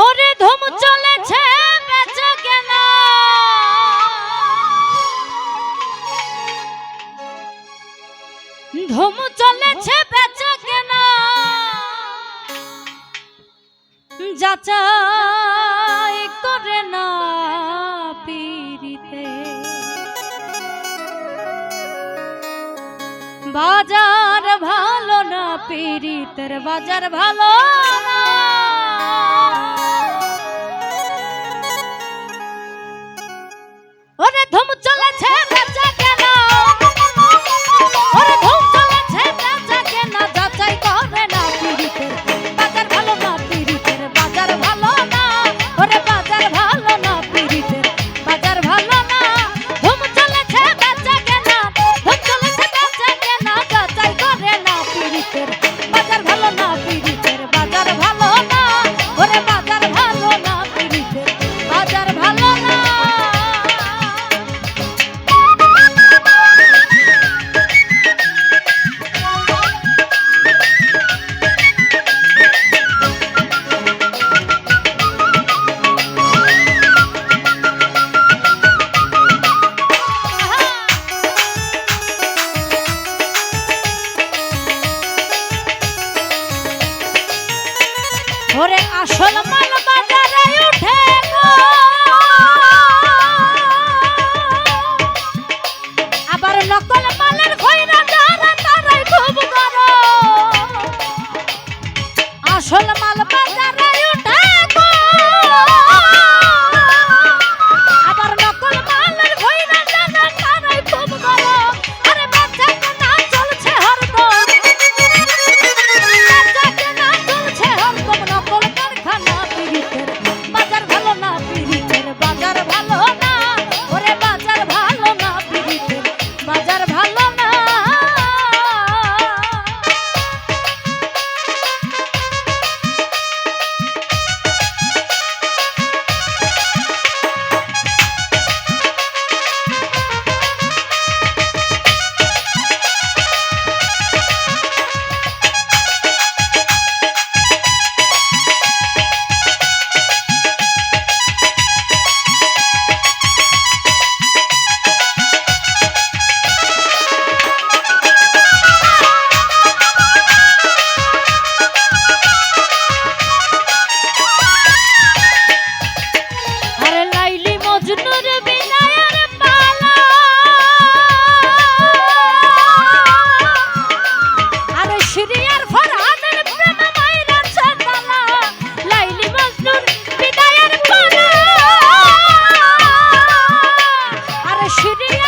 ওরে ধুম চলেছে, বেচা কেনা ধুম চলেছে, বেচা কেনা যাচাই করে না পিরিতে বাজার ভালো না পিরিতের বাজার ভালো না। আসল মাল বাজার shouldn't